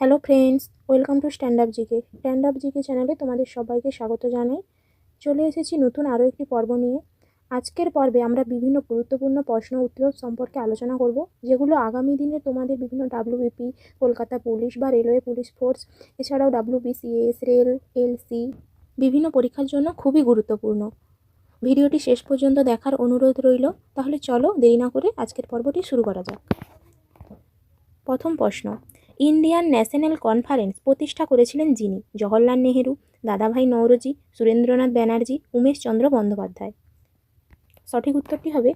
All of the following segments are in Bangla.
Hello friends, welcome to stand up GK stand up GK চ্যানেলে তোমাদের সবাইকে স্বাগত জানাই। চলে এসেছি নতুন আরও একটি পর্ব নিয়ে। আজকের পর্বে আমরা বিভিন্ন গুরুত্বপূর্ণ প্রশ্ন উত্তর সম্পর্কে আলোচনা করব, যেগুলো আগামী দিনে তোমাদের বিভিন্ন ডাব্লিউবিপি কলকাতা পুলিশ বা রেলওয়ে পুলিশ ফোর্স, এছাড়াও ডাব্লিউবিসিএস রেল এলসি বিভিন্ন পরীক্ষার জন্য খুবই গুরুত্বপূর্ণ। ভিডিওটি শেষ পর্যন্ত দেখার অনুরোধ রইল, তাহলে চলো দেরি না করে আজকের পর্বটি শুরু করা যাক। প্রথম প্রশ্ন ইন্ডিয়ান ন্যাশনাল কনফারেন্স প্রতিষ্ঠা করেছিলেন যিনি জওহরলাল নেহেরু, দাদাভাই নওরোজি, সুরেন্দ্রনাথ ব্যানার্জি উমেশচন্দ্র বন্দ্যোপাধ্যায়। সঠিক উত্তরটি হবে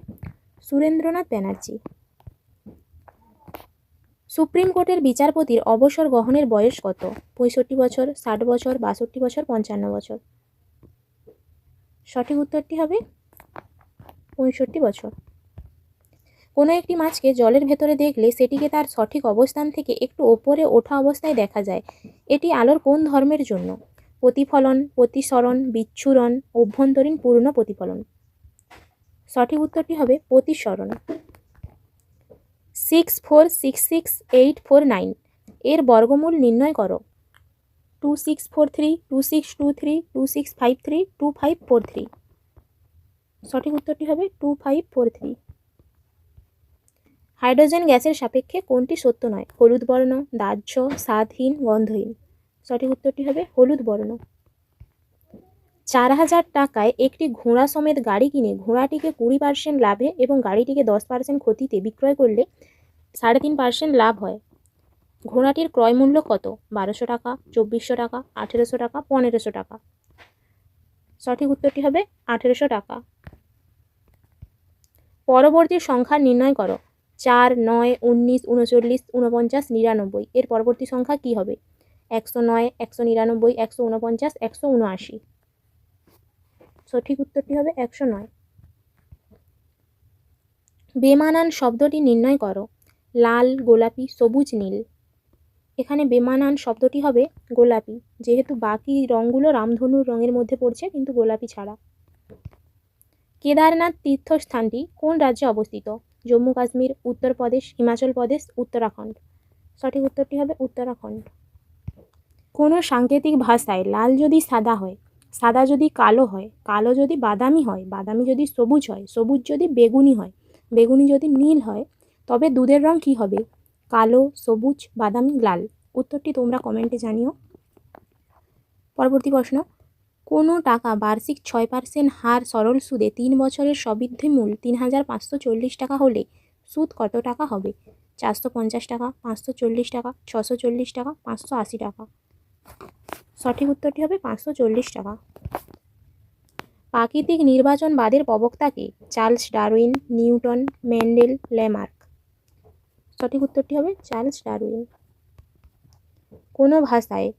সুরেন্দ্রনাথ ব্যানার্জি। সুপ্রিম কোর্টের বিচারপতির অবসর গ্রহণের বয়স কত? পঁয়ষট্টি বছর, ষাট বছর, বাষট্টি বছর, পঞ্চান্ন বছর। সঠিক উত্তরটি হবে পঁয়ষট্টি বছর। কোনো একটি মাছকে জলের ভেতরে দেখলে সেটিকে তার সঠিক অবস্থান থেকে একটু ওপরে ওঠা অবস্থায় দেখা যায়। এটি আলোর কোন ধর্মের জন্য? প্রতিফলন, প্রতিসরণ, বিচ্ছুরণ, অভ্যন্তরীণ পূর্ণ প্রতিফলন। সঠিক উত্তরটি হবে প্রতিসরণ। Six four six six eight four nine. এর বর্গমূল নির্ণয় করো। Two six four three, two six two three, two six five three, two five four three. সঠিক উত্তরটি হবে two five four three. Hydrogen গ্যাসের সাপেক্ষে কোনটি সত্য নয়? হলুদ বর্ণ, দাহ্য, স্বাদহীন, গন্ধহীন। সঠিক উত্তরটি হবে হলুদ বর্ণ। চার হাজার টাকায় একটি ঘোড়া সমেত গাড়ি কিনে ঘোড়াটিকে কুড়ি পার্সেন্ট লাভে এবং গাড়িটিকে দশ পার্সেন্ট ক্ষতিতে বিক্রয় করলে সাড়ে তিন পার্সেন্ট লাভ হয়। ঘোড়াটির ক্রয় মূল্য কত? বারোশো টাকা, চব্বিশশো টাকা, আঠেরোশো টাকা, পনেরোশো টাকা। সঠিক উত্তরটি হবে আঠেরোশো টাকা। পরবর্তী সংখ্যা নির্ণয় করো। চার, নয়, উনিশ, উনচল্লিশ, উনপঞ্চাশ, নিরানব্বই। এর পরবর্তী সংখ্যা কী হবে? একশো নয়, একশো নিরানব্বই, একশো উনপঞ্চাশ, একশো উনআশি। সঠিক উত্তরটি হবে একশো নয়। বেমানান শব্দটি নির্ণয় করো। লাল, গোলাপি, সবুজ, নীল। এখানে বেমানান শব্দটি হবে গোলাপি। যেহেতু বাকি রঙগুলো রামধনুর রঙের মধ্যে পড়ছে, কিন্তু গোলাপি ছাড়া। কেদারনাথ তীর্থস্থানটি কোন রাজ্যে অবস্থিত? জম্মু কাশ্মীর উত্তরপ্রদেশ হিমাচল প্রদেশ, উত্তরাখণ্ড। সঠিক উত্তরটি হবে উত্তরাখণ্ড। কোনো সাংকেতিক ভাষায় লাল যদি সাদা হয়, সাদা যদি কালো হয়, কালো যদি বাদামি হয়, বাদামি যদি সবুজ হয়, সবুজ যদি বেগুনি হয়, বেগুনি যদি নীল হয়, তবে দুধের রং কী হবে? কালো, সবুজ, বাদামি, লাল। উত্তরটি তোমরা কমেন্টে জানিও। পরবর্তী প্রশ্ন। কোনো টাকা বার্ষিক ছয় পার্সেন্ট হার সরল সুদে তিন বছরের সবৃদ্ধি মূল তিন হাজার পাঁচশো চল্লিশ টাকা হলে সুদ কত টাকা হবে? চারশো পঞ্চাশ টাকা, পাঁচশো চল্লিশ টাকা, ছশো চল্লিশ টাকা, পাঁচশো আশি টাকা। সঠিক উত্তরটি হবে পাঁচশো চল্লিশ টাকা। প্রাকৃতিক নির্বাচনবাদের প্রবক্তাকে Charles Darwin, Newton, Mendel, Lamarck. সঠিক উত্তরটি হবে চার্লস ডারউইন। কোনো ভাষায়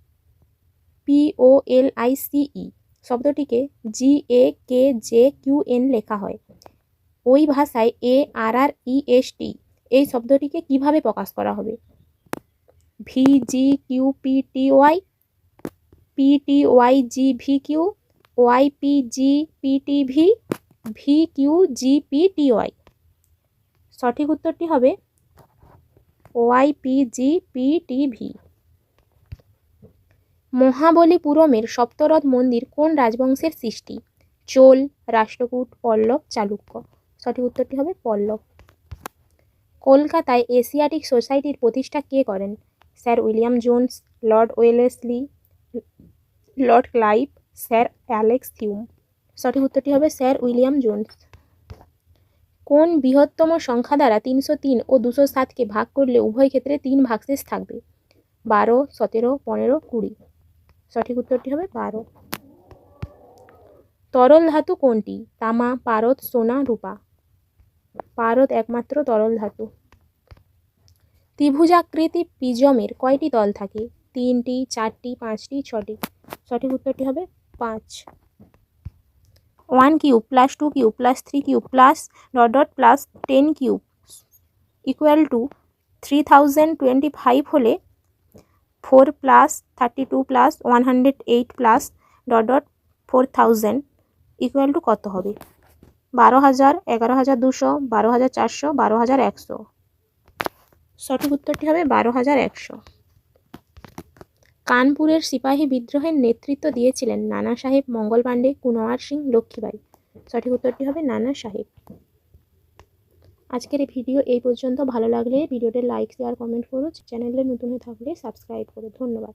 P O L I C E শব্দটিকে G A K J Q N লেখা হয়। ওই ভাষায় এ আর আর ই এস টি এই শব্দটিকে কীভাবে প্রকাশ করা হবে? V G Q P T Y P T Y G V Q Y P G P T V V Q G P T Y সঠিক উত্তরটি হবে Y P G P T V মহাবলীপুরমের সপ্তরথ মন্দির কোন রাজবংশের সৃষ্টি? চোল, রাষ্ট্রকূট, পল্লব, চালুক্য। সঠিক উত্তরটি হবে পল্লব। কলকাতায় এশিয়াটিক সোসাইটির প্রতিষ্ঠা কে করেন? Sir William Jones, lord Wellesley, lord Clive, sir Alex Hume সঠিক উত্তরটি হবে স্যার উইলিয়াম জোন্স। কোন বৃহত্তম সংখ্যা দ্বারা তিনশো তিন ও দুশো সাতকে ভাগ করলে উভয় ক্ষেত্রে তিন ভাগশেষ থাকবে? বারো, সতেরো, পনেরো, কুড়ি। সঠিক উত্তরটি হবে বারো। তরল ধাতু কোনটি? তামা, পারদ, সোনা, রূপা। পারদ একমাত্র তরল ধাতু। ত্রিভুজাকৃতি পিজমের কয়টি দল থাকে? তিনটি, চারটি, পাঁচটি, ছটি। সঠিক উত্তরটি হবে পাঁচ। One cube plus two cube plus three cube plus dot dot plus ten cube equal to three thousand twenty five হলে four plus thirty two plus one hundred eight plus dot dot four thousand equal to কত হবে? বারো হাজার, এগারো হাজার দুশো, বারো হাজার চারশো, বারো হাজার একশো। সঠিক উত্তরটি হবে বারো হাজার একশো। কানপুরের সিপাহী বিদ্রোহের নেতৃত্ব দিয়েছিলেন নানা সাহেব মঙ্গল পাণ্ডে, কুনওয়ার সিং লক্ষ্মীবাই সঠিক উত্তরটি হবে নানা সাহেব। আজকের এই ভিডিও এই পর্যন্ত। ভালো লাগলে ভিডিওতে লাইক শেয়ার কমেন্ট করুন চ্যানেলে নতুন হয়ে থাকলে সাবস্ক্রাইব করো। ধন্যবাদ।